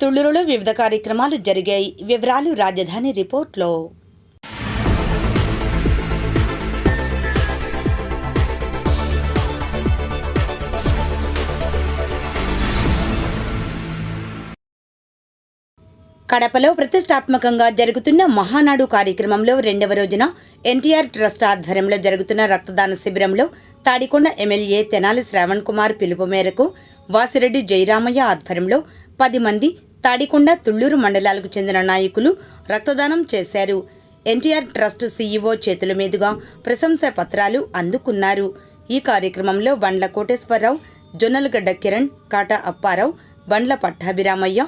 తుళ్ళూరులో వివిధ కార్యక్రమాలు జరిగాయి. వివరాలు రాజధాని రిపోర్ట్లో. కడపలో ప్రతిష్టాత్మకంగా జరుగుతున్న మహానాడు కార్యక్రమంలో రెండవ రోజున ఎన్టీఆర్ ట్రస్ట్ ఆధ్వర్యంలో జరుగుతున్న రక్తదాన శిబిరంలో తాడికొండ ఎమ్మెల్యే తెనాలి శ్రావణ్ కుమార్ పిలుపు మేరకు వాసిరెడ్డి జయరామయ్య ఆధ్వర్యంలో పది మంది తాడికొండ తుళ్ళూరు మండలాలకు చెందిన నాయకులు రక్తదానం చేశారు. ఎన్టీఆర్ ట్రస్ట్ సీఈఓ చేతుల మీదుగా ప్రశంసా పత్రాలు అందుకున్నారు. ఈ కార్యక్రమంలో బండ్ల కోటేశ్వరరావు జొన్నలగడ్డ కిరణ్ కాటా అప్పారావు బండ్ల పట్టాభిరామయ్య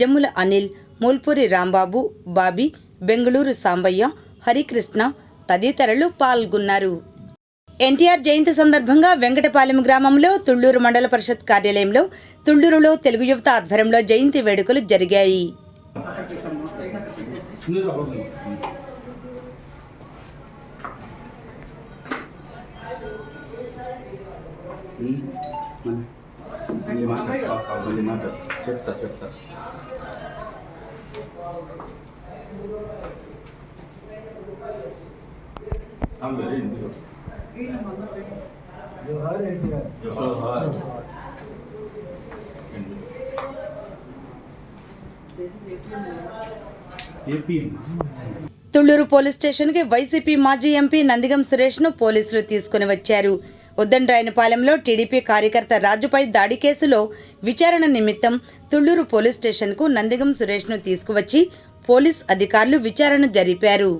జమ్ముల అనిల్ మూల్పూరి రాంబాబు బాబీ బెంగళూరు సాంబయ్య హరికృష్ణ తదితరులు పాల్గొన్నారు. ఎన్టీఆర్ జయంతి సందర్భంగా వెంకటపాలెం గ్రామంలో తుళ్ళూరు మండల పరిషత్ కార్యాలయంలో తుళ్ళూరులో తెలుగు యువత ఆధ్వర్యంలో జయంతి వేడుకలు జరిగాయి. చెప్తా చెప్తా అందరూ ఇందులో జోహార్. ఎన్టీఆర్ జోహార్. తుళ్ళూరు పోలీస్ స్టేషన్కి వైసీపీ మాజీ ఎంపీ నందిగం సురేష్ను పోలీసులు తీసుకుని వచ్చారు. ఉద్దండ్రాయనపాలెంలో టీడీపీ కార్యకర్త రాజుపై దాడి కేసులో విచారణ నిమిత్తం తుళ్ళూరు పోలీస్ స్టేషన్కు నందిగం సురేష్ను తీసుకువచ్చి పోలీస్ అధికారులు విచారణ జరిపారు.